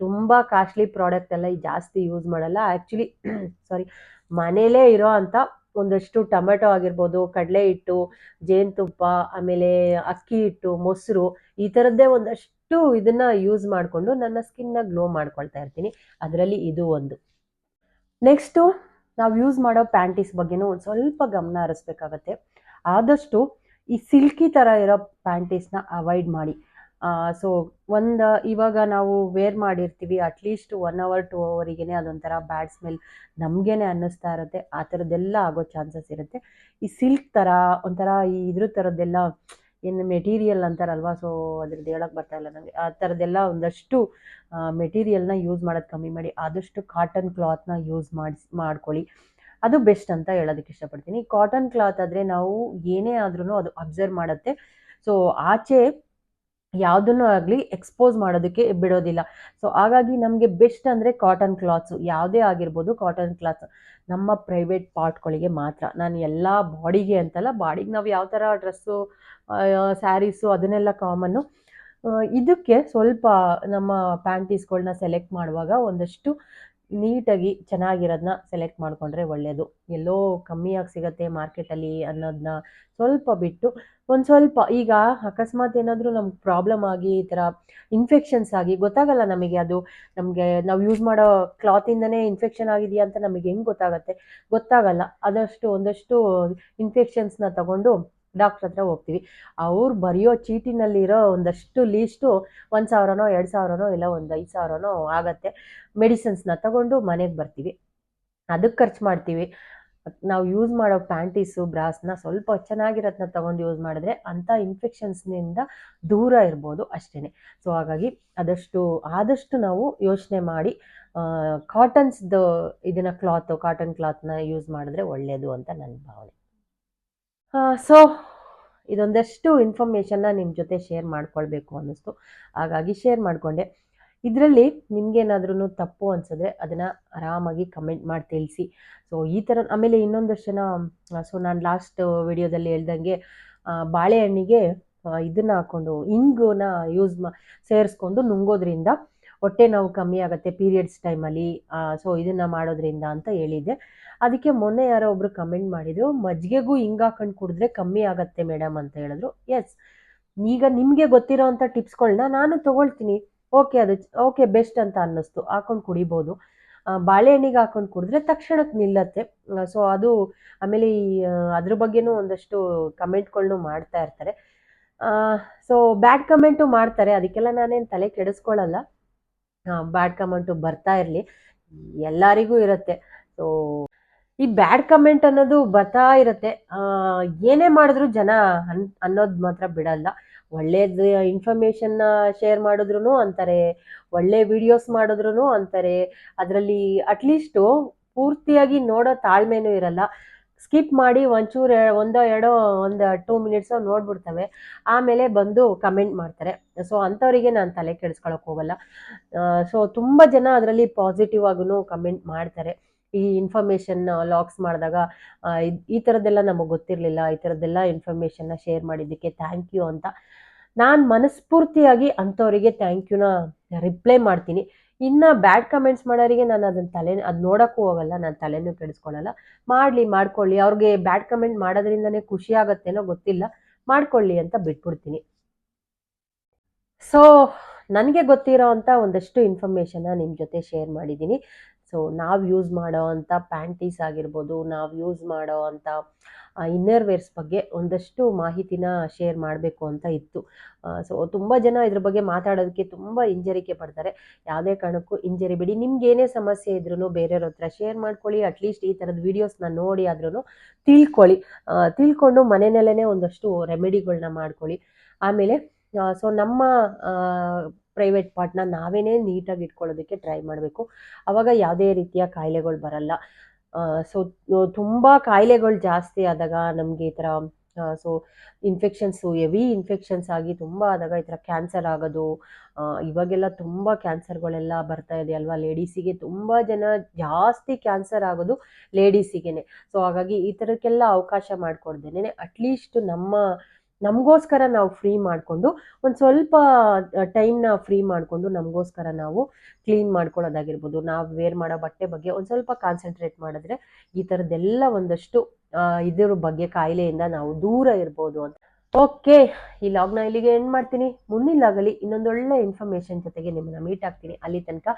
ತುಂಬ ಕಾಸ್ಟ್ಲಿ ಪ್ರಾಡಕ್ಟ್ ಎಲ್ಲ ಜಾಸ್ತಿ ಯೂಸ್ ಮಾಡಲ್ಲ. ಆ್ಯಕ್ಚುಲಿ ಸಾರಿ ಮನೇಲೇ ಇರೋ ಅಂಥ ಒಂದಷ್ಟು ಟೊಮೆಟೊ ಆಗಿರ್ಬೋದು, ಕಡಲೆ ಹಿಟ್ಟು, ಜೇನುತುಪ್ಪ, ಆಮೇಲೆ ಅಕ್ಕಿ ಹಿಟ್ಟು, ಮೊಸರು, ಈ ಥರದ್ದೇ ಒಂದಷ್ಟು ಇದನ್ನು ಯೂಸ್ ಮಾಡಿಕೊಂಡು ನನ್ನ ಸ್ಕಿನ್ನ ಗ್ಲೋ ಮಾಡ್ಕೊಳ್ತಾ ಇರ್ತೀನಿ. ಅದರಲ್ಲಿ ಇದು ಒಂದು. ನೆಕ್ಸ್ಟು ನಾವು ಯೂಸ್ ಮಾಡೋ ಪ್ಯಾಂಟೀಸ್ ಬಗ್ಗೆನೂ ಒಂದು ಸ್ವಲ್ಪ ಗಮನ ಹರಿಸ್ಬೇಕಾಗತ್ತೆ. ಆದಷ್ಟು ಈ ಸಿಲ್ಕಿ ಥರ ಇರೋ ಪ್ಯಾಂಟೀಸ್ನ ಅವಾಯ್ಡ್ ಮಾಡಿ. ಸೊ ಒಂದು ಇವಾಗ ನಾವು ವೇರ್ ಮಾಡಿರ್ತೀವಿ ಅಟ್ಲೀಸ್ಟ್ ಒನ್ ಅವರ್ ಟು ಅವರಿಗೇ ಅದೊಂಥರ ಬ್ಯಾಡ್ ಸ್ಮೆಲ್ ನಮಗೇನೆ ಅನ್ನಿಸ್ತಾ ಇರುತ್ತೆ. ಆ ಥರದ್ದೆಲ್ಲ ಆಗೋ ಚಾನ್ಸಸ್ ಇರುತ್ತೆ. ಈ ಸಿಲ್ಕ್ ಥರ ಒಂಥರ ಈ ಇದ್ರ ಥರದ್ದೆಲ್ಲ ಏನು ಮೆಟೀರಿಯಲ್ ಅಂತಾರಲ್ವ? ಸೊ ಅದ್ರದ್ದು ಬರ್ತಾ ಇಲ್ಲ ನನಗೆ ಆ ಥರದ್ದೆಲ್ಲ ಒಂದಷ್ಟು ಮೆಟೀರಿಯಲ್ನ ಯೂಸ್ ಮಾಡೋದು ಕಮ್ಮಿ ಮಾಡಿ, ಆದಷ್ಟು ಕಾಟನ್ ಕ್ಲಾತ್ನ ಯೂಸ್ ಮಾಡಿಸಿ, ಮಾಡ್ಕೊಳ್ಳಿ. ಅದು ಬೆಸ್ಟ್ ಅಂತ ಹೇಳೋದಕ್ಕೆ ಇಷ್ಟಪಡ್ತೀನಿ. ಕಾಟನ್ ಕ್ಲಾತ್ ಆದರೆ ನಾವು ಏನೇ ಆದ್ರೂ ಅದು ಅಬ್ಸರ್ವ್ ಮಾಡುತ್ತೆ. ಸೊ ಆಚೆ ಯಾವುದನ್ನು ಆಗಲಿ ಎಕ್ಸ್ಪೋಸ್ ಮಾಡೋದಕ್ಕೆ ಬಿಡೋದಿಲ್ಲ. ಸೊ ಹಾಗಾಗಿ ನಮಗೆ ಬೆಸ್ಟ್ ಅಂದರೆ ಕಾಟನ್ ಕ್ಲಾತ್ಸು ಯಾವುದೇ ಆಗಿರ್ಬೋದು ಕಾಟನ್ ಕ್ಲಾತ್ಸ್ ನಮ್ಮ ಪ್ರೈವೇಟ್ ಪಾರ್ಟ್ಗಳಿಗೆ ಮಾತ್ರ. ನಾನು ಎಲ್ಲ ಬಾಡಿಗೆ ಅಂತಲ್ಲ, ಬಾಡಿಗೆ ನಾವು ಯಾವ ಥರ ಡ್ರೆಸ್ಸು ಸ್ಯಾರೀಸು ಅದನ್ನೆಲ್ಲ ಕಾಮನ್ನು ಇದಕ್ಕೆ ಸ್ವಲ್ಪ ನಮ್ಮ ಪ್ಯಾಂಟೀಸ್ಗಳನ್ನ ಸೆಲೆಕ್ಟ್ ಮಾಡುವಾಗ ಒಂದಷ್ಟು ನೀಟಾಗಿ ಚೆನ್ನಾಗಿರೋದನ್ನ ಸೆಲೆಕ್ಟ್ ಮಾಡಿಕೊಂಡ್ರೆ ಒಳ್ಳೆಯದು ಎಲ್ಲೋ ಕಮ್ಮಿಯಾಗಿ ಸಿಗುತ್ತೆ ಮಾರ್ಕೆಟಲ್ಲಿ ಅನ್ನೋದನ್ನ ಸ್ವಲ್ಪ ಬಿಟ್ಟು ಒಂದು ಸ್ವಲ್ಪ, ಈಗ ಅಕಸ್ಮಾತ್ ಏನಾದರೂ ನಮ್ಗೆ ಪ್ರಾಬ್ಲಮ್ ಆಗಿ ಈ ಥರ ಇನ್ಫೆಕ್ಷನ್ಸ್ ಆಗಿ, ಗೊತ್ತಾಗಲ್ಲ ನಮಗೆ ಅದು, ನಮಗೆ ನಾವು ಯೂಸ್ ಮಾಡೋ ಕ್ಲಾತಿಂದನೇ ಇನ್ಫೆಕ್ಷನ್ ಆಗಿದೆಯಾ ಅಂತ ನಮಗೆ ಹೆಂಗೆ ಗೊತ್ತಾಗತ್ತೆ? ಗೊತ್ತಾಗಲ್ಲ. ಆದಷ್ಟು ಒಂದಷ್ಟು ಇನ್ಫೆಕ್ಷನ್ಸ್ನ ತಗೊಂಡು ಡಾಕ್ಟ್ರ್ ಹತ್ರ ಹೋಗ್ತೀವಿ. ಅವ್ರು ಬರೆಯೋ ಚೀಟಿನಲ್ಲಿರೋ ಒಂದಷ್ಟು ಲೀಸ್ಟು ಒಂದು ಸಾವಿರನೋ, ಎರಡು ಸಾವಿರನೋ ಇಲ್ಲ ಒಂದು ಐದು ಸಾವಿರನೋ ಆಗತ್ತೆ. ಮೆಡಿಸಿನ್ಸ್ನ ತಗೊಂಡು ಮನೆಗೆ ಬರ್ತೀವಿ. ಅದಕ್ಕೆ ಖರ್ಚು ಮಾಡ್ತೀವಿ. ನಾವು ಯೂಸ್ ಮಾಡೋ ಪ್ಯಾಂಟೀಸು, ಬ್ರಾಸ್ನ ಸ್ವಲ್ಪ ಚೆನ್ನಾಗಿರೋದನ್ನ ತೊಗೊಂಡು ಯೂಸ್ ಮಾಡಿದ್ರೆ ಅಂಥ ಇನ್ಫೆಕ್ಷನ್ಸ್ನಿಂದ ದೂರ ಇರ್ಬೋದು ಅಷ್ಟೇ ಸೊ ಹಾಗಾಗಿ ಅದಷ್ಟು, ಆದಷ್ಟು ನಾವು ಯೋಚನೆ ಮಾಡಿ ಕಾಟನ್ಸ್ದು ಇದನ್ನು ಕ್ಲಾತು ಕಾಟನ್ ಕ್ಲಾತ್ನ ಯೂಸ್ ಮಾಡಿದ್ರೆ ಒಳ್ಳೆಯದು ಅಂತ ನನ್ನ ಭಾವನೆ. ಸೊ ಇದೊಂದಷ್ಟು ಇನ್ಫಾರ್ಮೇಷನ್ನ ನಿಮ್ಮ ಜೊತೆ ಶೇರ್ ಮಾಡ್ಕೊಳ್ಬೇಕು ಅನ್ನಿಸ್ತು. ಹಾಗಾಗಿ ಶೇರ್ ಮಾಡಿಕೊಂಡೆ. ಇದರಲ್ಲಿ ನಿಮಗೇನಾದ್ರೂ ತಪ್ಪು ಅನಿಸಿದ್ರೆ ಅದನ್ನು ಆರಾಮಾಗಿ ಕಮೆಂಟ್ ಮಾಡಿ ತಿಳಿಸಿ. ಸೊ ಈ ಥರ ಆಮೇಲೆ ಇನ್ನೊಂದಷ್ಟು ಜನ ಸೊ ನಾನು ಲಾಸ್ಟ್ ವಿಡಿಯೋದಲ್ಲಿ ಹೇಳ್ದಂಗೆ ಬಾಳೆಹಣ್ಣಿಗೆ ಇದನ್ನು ಹಾಕ್ಕೊಂಡು ಇಂಗನ್ನ ಯೂಸ್ ಮಾ, ಸೇರಿಸ್ಕೊಂಡು ನುಂಗೋದ್ರಿಂದ ಹೊಟ್ಟೆ ನೋವು ಕಮ್ಮಿ ಆಗುತ್ತೆ ಪೀರಿಯಡ್ಸ್ ಟೈಮಲ್ಲಿ ಸೊ ಇದನ್ನು ಮಾಡೋದ್ರಿಂದ ಅಂತ ಹೇಳಿದ್ದೆ. ಅದಕ್ಕೆ ಮೊನ್ನೆ ಯಾರೋ ಒಬ್ರು ಕಮೆಂಟ್ ಮಾಡಿದ್ರು, ಮಜ್ಜಿಗೆಗೂ ಹಿಂಗೆ ಹಾಕೊಂಡು ಕುಡಿದ್ರೆ ಕಮ್ಮಿ ಆಗುತ್ತೆ ಮೇಡಮ್ ಅಂತ ಹೇಳಿದ್ರು. ಎಸ್ ಈಗ ನಿಮಗೆ ಗೊತ್ತಿರೋ ಅಂಥ ಟಿಪ್ಸ್ಗಳನ್ನ ನಾನು ತಗೊಳ್ತೀನಿ. ಓಕೆ ಅದು ಓಕೆ ಬೆಸ್ಟ್ ಅಂತ ಅನ್ನಿಸ್ತು. ಹಾಕೊಂಡು ಕುಡಿಬೋದು. ಬಾಳೆಹಣ್ಣಿಗೆ ಹಾಕೊಂಡು ಕುಡಿದ್ರೆ ತಕ್ಷಣಕ್ಕೆ ನಿಲ್ಲತ್ತೆ. ಸೊ ಅದು ಆಮೇಲೆ ಈ ಅದ್ರ ಬಗ್ಗೆನೂ ಒಂದಷ್ಟು ಕಮೆಂಟ್ಗಳ್ನು ಮಾಡ್ತಾ ಇರ್ತಾರೆ. ಸೊ ಬ್ಯಾಡ್ ಕಮೆಂಟು ಮಾಡ್ತಾರೆ. ಅದಕ್ಕೆಲ್ಲ ನಾನೇನು ತಲೆ ಕೆಡಿಸ್ಕೊಳ್ಳಲ್ಲ ಬ್ಯಾಡ್ ಕಮೆಂಟು ಬರ್ತಾ ಇರಲಿ. ಎಲ್ಲರಿಗೂ ಇರುತ್ತೆ. ಸೊ ಈ ಬ್ಯಾಡ್ ಕಮೆಂಟ್ ಅನ್ನೋದು ಬರ್ತಾ ಇರುತ್ತೆ. ಏನೇ ಮಾಡಿದ್ರು ಜನ ಅನ್, ಅನ್ನೋದು ಮಾತ್ರ ಬಿಡಲ್ಲ. ಒಳ್ಳೇದು ಇನ್ಫಾರ್ಮೇಷನ್ನ ಶೇರ್ ಮಾಡಿದ್ರು ಅಂತಾರೆ, ಒಳ್ಳೆ ವಿಡಿಯೋಸ್ ಮಾಡಿದ್ರು ಅಂತಾರೆ. ಅದರಲ್ಲಿ ಅಟ್ಲೀಸ್ಟು ಪೂರ್ತಿಯಾಗಿ ನೋಡೋ ತಾಳ್ಮೆನೂ ಇರಲ್ಲ. ಸ್ಕಿಪ್ ಮಾಡಿ ಒಂಚೂರು ಒಂದೋ ಎರಡೋ ಒಂದು ಟೂ ಮಿನಿಟ್ಸೋ ನೋಡ್ಬಿಡ್ತವೆ. ಆಮೇಲೆ ಬಂದು ಕಮೆಂಟ್ ಮಾಡ್ತಾರೆ. ಸೊ ಅಂಥವರಿಗೆ ನಾನು ತಲೆ ಕೆಡಿಸ್ಕೊಳಕ್ಕೆ ಹೋಗಲ್ಲ. ಸೊ ತುಂಬ ಜನ ಅದರಲ್ಲಿ ಪಾಸಿಟಿವ್ ಆಗೂ ಕಮೆಂಟ್ ಮಾಡ್ತಾರೆ. ಈ ಇನ್ಫಾರ್ಮೇಷನ್ ಲಾಕ್ಸ್ ಮಾಡಿದಾಗ ಈ ಥರದ್ದೆಲ್ಲ ನಮಗೆ ಗೊತ್ತಿರಲಿಲ್ಲ, ಈ ಥರದ್ದೆಲ್ಲ ಇನ್ಫಾರ್ಮೇಷನ್ನ ಶೇರ್ ಮಾಡಿದ್ದಕ್ಕೆ ಥ್ಯಾಂಕ್ ಯು ಅಂತ ನಾನು ಮನಸ್ಫೂರ್ತಿಯಾಗಿ ಅಂಥವರಿಗೆ ಥ್ಯಾಂಕ್ ಯುನ ರಿಪ್ಲೈ ಮಾಡ್ತೀನಿ. ಇನ್ನು ಬ್ಯಾಡ್ ಕಮೆಂಟ್ಸ್ ಮಾಡೋರಿಗೆ ನಾನು ಅದನ್ನ ತಲೆ, ಅದು ನೋಡೋಕ್ಕೂ ಹೋಗಲ್ಲ, ನಾನು ತಲೆನೂ ಕೆಡಿಸ್ಕೊಳ್ಳಲ್ಲ ಮಾಡಲಿ, ಮಾಡ್ಕೊಳ್ಳಿ. ಅವ್ರಿಗೆ ಬ್ಯಾಡ್ ಕಮೆಂಟ್ ಮಾಡೋದ್ರಿಂದನೇ ಖುಷಿ ಆಗತ್ತೇನೋ ಗೊತ್ತಿಲ್ಲ. ಮಾಡ್ಕೊಳ್ಳಿ ಅಂತ ಬಿಟ್ಬಿಡ್ತೀನಿ. ಸೊ ನನಗೆ ಗೊತ್ತಿರೋ ಅಂಥ ಒಂದಷ್ಟು ಇನ್ಫಾರ್ಮೇಷನ್ನ ನಿಮ್ಮ ಜೊತೆ ಶೇರ್ ಮಾಡಿದ್ದೀನಿ. ಸೊ ನಾವು ಯೂಸ್ ಮಾಡೋ ಅಂಥ ಪ್ಯಾಂಟೀಸ್ ಆಗಿರ್ಬೋದು, ನಾವು ಯೂಸ್ ಮಾಡೋ ಅಂಥ ಇನ್ನರ್ ವೇರ್ಸ್ ಬಗ್ಗೆ ಒಂದಷ್ಟು ಮಾಹಿತಿನ ಶೇರ್ ಮಾಡಬೇಕು ಅಂತ ಇತ್ತು. ಸೊ ತುಂಬ ಜನ ಇದ್ರ ಬಗ್ಗೆ ಮಾತಾಡೋದಕ್ಕೆ ತುಂಬ ಹಿಂಜರಿಕೆ ಪಡ್ತಾರೆ. ಯಾವುದೇ ಕಾರಣಕ್ಕೂ ಹಿಂಜರಿಬೇಡಿ ನಿಮ್ಗೆ ಏನೇ ಸಮಸ್ಯೆ ಇದ್ರೂ ಬೇರೆಯವ್ರ ಹತ್ರ ಶೇರ್ ಮಾಡ್ಕೊಳ್ಳಿ. ಅಟ್ಲೀಸ್ಟ್ ಈ ಥರದ ವೀಡಿಯೋಸ್ನ ನೋಡಿ ಆದ್ರೂ ತಿಳ್ಕೊಳ್ಳಿ. ತಿಳ್ಕೊಂಡು ಮನೆಯಲ್ಲೇ ಒಂದಷ್ಟು ರೆಮಿಡಿಗಳನ್ನ ಮಾಡ್ಕೊಳ್ಳಿ. ಆಮೇಲೆ ಸೊ ನಮ್ಮ ಪ್ರೈವೇಟ್ ಪಾರ್ಟ್ನ ನಾವೇನೇ ನೀಟಾಗಿ ಇಟ್ಕೊಳ್ಳೋದಕ್ಕೆ ಟ್ರೈ ಮಾಡಬೇಕು. ಅವಾಗ ಯಾವುದೇ ರೀತಿಯ ಕಾಯಿಲೆಗಳು ಬರಲ್ಲ. ಸೊ ತುಂಬ ಕಾಯಿಲೆಗಳು ಜಾಸ್ತಿ ಆದಾಗ ನಮಗೆ ಈ ಥರ ಸೊ ಇನ್ಫೆಕ್ಷನ್ಸು ಎವಿ ಇನ್ಫೆಕ್ಷನ್ಸ್ ಆಗಿ ತುಂಬ ಆದಾಗ ಈ ಥರ ಕ್ಯಾನ್ಸರ್ ಆಗೋದು ಇವಾಗೆಲ್ಲ ತುಂಬ ಕ್ಯಾನ್ಸರ್ಗಳೆಲ್ಲ ಬರ್ತಾ ಇದೆ ಅಲ್ವಾ? ಲೇಡೀಸಿಗೆ ತುಂಬ ಜನ ಜಾಸ್ತಿ ಕ್ಯಾನ್ಸರ್ ಆಗೋದು ಲೇಡೀಸಿಗೆ ಸೊ ಹಾಗಾಗಿ ಈ ಥರಕ್ಕೆಲ್ಲ ಅವಕಾಶ ಮಾಡಿಕೊಡ್ದೇನೆ ಅಟ್ಲೀಸ್ಟ್ ನಮ್ಮ ನಮಗೋಸ್ಕರ ನಾವು ಫ್ರೀ ಮಾಡಿಕೊಂಡು ಒಂದು ಸ್ವಲ್ಪ ಟೈಮ್ನ ಫ್ರೀ ಮಾಡಿಕೊಂಡು ನಮಗೋಸ್ಕರ ನಾವು ಕ್ಲೀನ್ ಮಾಡ್ಕೊಳ್ಳೋದಾಗಿರ್ಬೋದು. ನಾವು ವೇರ್ ಮಾಡೋ ಬಟ್ಟೆ ಬಗ್ಗೆ ಒಂದು ಸ್ವಲ್ಪ ಕಾನ್ಸಂಟ್ರೇಟ್ ಮಾಡಿದ್ರೆ ಈ ಥರದ್ದೆಲ್ಲ ಒಂದಷ್ಟು ಇದರ ಬಗ್ಗೆ ಕಾಯಿಲೆಯಿಂದ ನಾವು ದೂರ ಇರ್ಬೋದು ಅಂತ. ಓಕೆ ಈ ಲಾಗ್ನ ಇಲ್ಲಿಗೆ ಎಂಡ್ ಮಾಡ್ತೀನಿ. ಮುಂದಿನ ಲಾಗಲ್ಲಿ ಇನ್ನೊಂದೊಳ್ಳೆ ಇನ್ಫಾರ್ಮೇಶನ್ ಜೊತೆಗೆ ನಿಮ್ಮನ್ನ ಮೀಟ್ ಆಗ್ತೀನಿ. ಅಲ್ಲಿ ತನಕ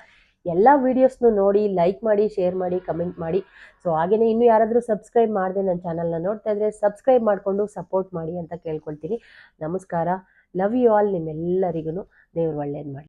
ಎಲ್ಲ ವೀಡಿಯೋಸ್ನು ನೋಡಿ ಲೈಕ್ ಮಾಡಿ ಶೇರ್ ಮಾಡಿ ಕಮೆಂಟ್ ಮಾಡಿ. ಸೊ ಹಾಗೆಯೇ ಇನ್ನು ಯಾರಾದರೂ ಸಬ್ಸ್ಕ್ರೈಬ್ ಮಾಡಿದೆ ನನ್ನ ಚಾನಲ್ನ ನೋಡ್ತಾ ಇದ್ರೆ ಸಬ್ಸ್ಕ್ರೈಬ್ ಮಾಡಿಕೊಂಡು ಸಪೋರ್ಟ್ ಮಾಡಿ ಅಂತ ಕೇಳ್ಕೊಳ್ತೀನಿ. ನಮಸ್ಕಾರ. ಲವ್ ಯು ಆಲ್ ನಿಮ್ಮೆಲ್ಲರಿಗೂ ದೇವ್ರು ಒಳ್ಳೇದು ಮಾಡಿ